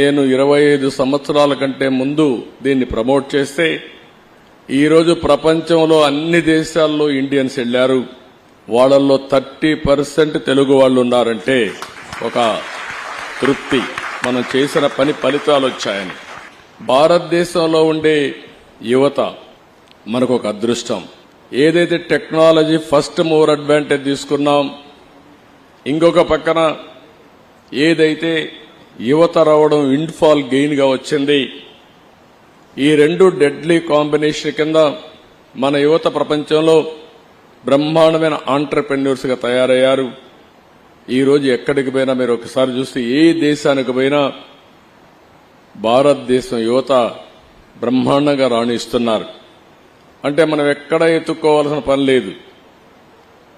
నేను ఇరవై ఐదు సంవత్సరాల కంటే ముందు దీన్ని ప్రమోట్ చేస్తే ఈరోజు ప్రపంచంలో అన్ని దేశాల్లో ఇండియన్స్ వెళ్ళారు వాళ్ళల్లో థర్టీ పర్సెంట్ తెలుగు వాళ్ళు ఉన్నారంటే ఒక తృప్తి. మనం చేసిన పని ఫలితాలు వచ్చాయని. భారతదేశంలో ఉండే యువత మనకు ఒక అదృష్టం. ఏదైతే టెక్నాలజీ ఫస్ట్ మూవర్ అడ్వాంటేజ్ తీసుకున్నాం ఇంకొక పక్కన ఏదైతే యువత రావడం ఇండ్ఫాల్ గెయిన్గా వచ్చింది. ఈ రెండు డెడ్లీ కాంబినేషన్ కింద మన యువత ప్రపంచంలో బ్రహ్మాండమైన ఆంటర్ప్రెన్యూర్స్గా తయారయ్యారు. ఈరోజు ఎక్కడికి పోయినా మీరు ఒకసారి చూస్తే ఏ దేశానికి పోయినా భారతదేశం యువత బ్రహ్మాండంగా రాణిస్తున్నారు. అంటే మనం ఎక్కడ ఎత్తుక్కోవాల్సిన పని లేదు.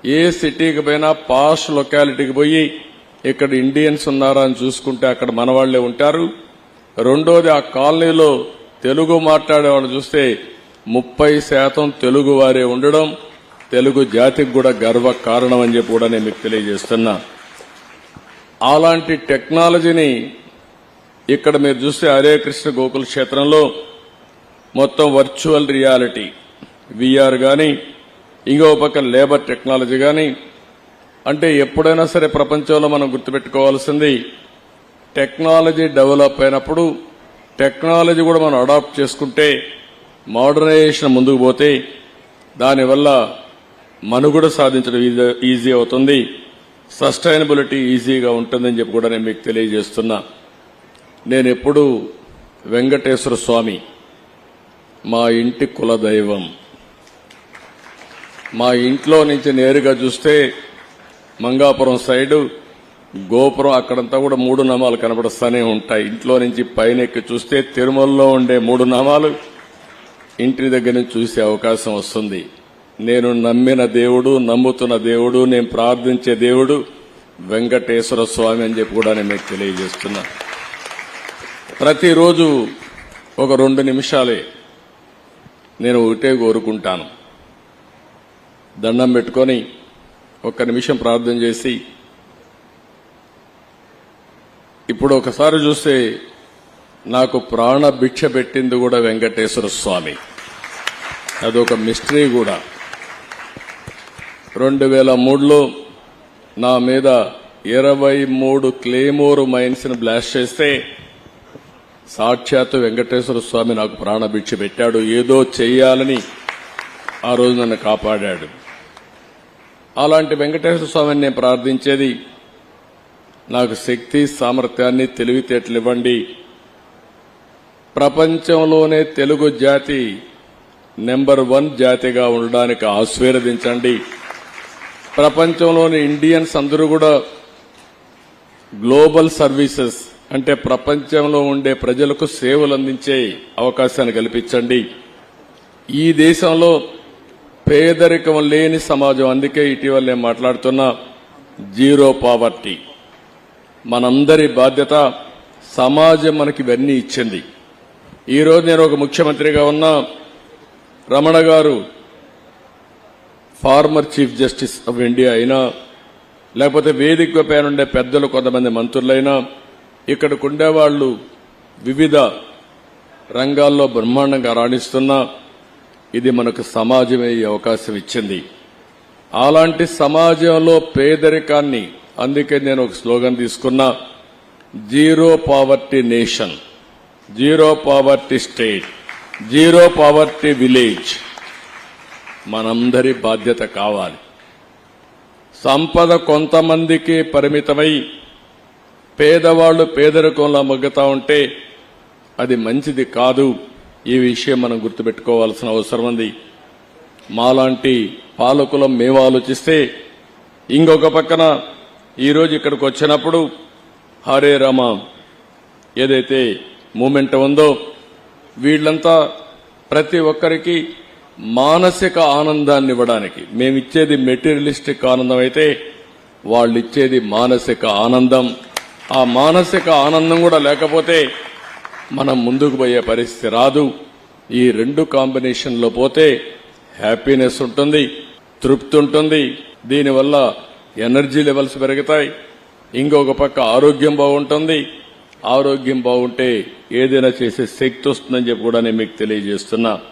ఏ సిటీకి పోయినా పాష్ లొకాలిటీకి పోయి ఇక్కడ ఇండియన్స్ ఉన్నారా అని చూసుకుంటే అక్కడ మనవాళ్ళే ఉంటారు. రెండోది ఆ కాలనీలో తెలుగు మాట్లాడేవాడిని చూస్తే ముప్పై శాతం తెలుగు వారే ఉండడం తెలుగు జాతికి కూడా గర్వ కారణం అని చెప్పి కూడా నేను మీకు తెలియజేస్తున్నా. అలాంటి టెక్నాలజీని ఇక్కడ మీరు చూస్తే హరే కృష్ణ గోకుల క్షేత్రంలో మొత్తం వర్చువల్ రియాలిటీ విఆర్ కానీ ఇంకో పక్క లేబర్ టెక్నాలజీ కానీ అంటే ఎప్పుడైనా సరే ప్రపంచంలో మనం గుర్తుపెట్టుకోవాల్సింది టెక్నాలజీ డెవలప్ అయినప్పుడు టెక్నాలజీ కూడా మనం అడాప్ట్ చేసుకుంటే మోడర్నైజేషన్ ముందుకు పోతే దానివల్ల మనుగడ సాధించడం ఈజీ- ఈజీ అవుతుంది. సస్టైనబిలిటీ ఈజీగా ఉంటుందని చెప్పి కూడా నేను మీకు తెలియజేస్తున్నా. నేను ఎప్పుడు వెంకటేశ్వర స్వామి మా ఇంటి కులదైవం. మా ఇంట్లో నుంచి నేరుగా చూస్తే మంగాపురం సైడు గోపురం అక్కడంతా కూడా మూడు నామాలు కనబడుస్తూనే ఉంటాయి. ఇంట్లో నుంచి పైన ఎక్కి చూస్తే తిరుమలలో ఉండే మూడు నామాలు ఇంటి దగ్గర నుంచి చూసే అవకాశం వస్తుంది. నేను నమ్మిన దేవుడు నమ్ముతున్న దేవుడు నేను ప్రార్థించే దేవుడు వెంకటేశ్వర స్వామి అని చెప్పి కూడా నేను మీకు తెలియజేస్తున్నా. ప్రతిరోజు ఒక రెండు నిమిషాలే నేను ఒకటే కోరుకుంటాను. దండం పెట్టుకొని ఒక్క నిమిషం ప్రార్థన చేసి ఇప్పుడు ఒకసారి చూస్తే నాకు ప్రాణ భిక్ష పెట్టింది కూడా వెంకటేశ్వర స్వామి. అదొక మిస్టరీ కూడా. రెండు వేల మూడులో నా మీద ఇరవై మూడు క్లేమోర్ మైన్స్ని బ్లాస్ట్ చేస్తే సాక్షాత్తు వెంకటేశ్వర స్వామి నాకు ప్రాణభిక్ష పెట్టాడు. ఏదో చెయ్యాలని ఆ రోజు నన్ను కాపాడాడు. అలాంటి వెంకటేశ్వర స్వామిని నేను ప్రార్థించేది నాకు శక్తి సామర్థ్యాన్ని తెలివితేటలు ఇవ్వండి ప్రపంచంలోనే తెలుగు జాతి నెంబర్ వన్ జాతిగా ఉండడానికి ఆశీర్వదించండి. ప్రపంచంలోని ఇండియన్స్ అందరూ కూడా గ్లోబల్ సర్వీసెస్ అంటే ప్రపంచంలో ఉండే ప్రజలకు సేవలు అందించే అవకాశాన్ని కల్పించండి. ఈ దేశంలో పేదరికం లేని సమాజం. అందుకే ఇటీవల నేను మాట్లాడుతున్నా జీరో పావర్టీ. మనందరి బాధ్యత సమాజం మనకి ఇవన్నీ ఇచ్చింది. ఈరోజు నేను ఒక ముఖ్యమంత్రిగా ఉన్న రమణ గారు former chief justice of India అయినా లేకపోతే వేదిక పైన ఉండే పెద్దలు కొంతమంది మంత్రులైనా ఇక్కడికి ఉండేవాళ్ళు వివిధ రంగాల్లో బ్రహ్మాండంగా రాణిస్తున్నా ఇది మనకు సమాజమే ఈ అవకాశం ఇచ్చింది. అలాంటి సమాజంలో పేదరికాన్ని అందుకే నేను ఒక స్లోగన్ తీసుకున్నా zero poverty nation zero poverty state zero poverty village. మనందరి బాధ్యత కావాలి. సంపద కొంతమందికి పరిమితమై పేదవాళ్ళు పేదరికంలో మగ్గుతా ఉంటే అది మంచిది కాదు. ఈ విషయం మనం గుర్తుపెట్టుకోవాల్సిన అవసరం ఉంది. మాలాంటి పాలకులం మేము ఆలోచిస్తే ఇంకొక పక్కన ఈరోజు ఇక్కడికి వచ్చినప్పుడు హరే రామ ఏదైతే మూమెంట్ ఉందో వీళ్ళంతా ప్రతి ఒక్కరికి మానసిక ఆనందాన్ని ఇవ్వడానికి. మేమిచ్చేది మెటీరియలిస్టిక్ ఆనందం అయితే వాళ్ళు ఇచ్చేది మానసిక ఆనందం. ఆ మానసిక ఆనందం కూడా లేకపోతే మనం ముందుకు పోయే పరిస్థితి రాదు. ఈ రెండు కాంబినేషన్లో పోతే హ్యాపీనెస్ ఉంటుంది తృప్తి ఉంటుంది. దీనివల్ల ఎనర్జీ లెవెల్స్ పెరుగుతాయి. ఇంకొక పక్క ఆరోగ్యం బాగుంటుంది. ఆరోగ్యం బాగుంటే ఏదైనా చేసే శక్తి వస్తుందని చెప్పి కూడా నేను మీకు తెలియజేస్తున్నా.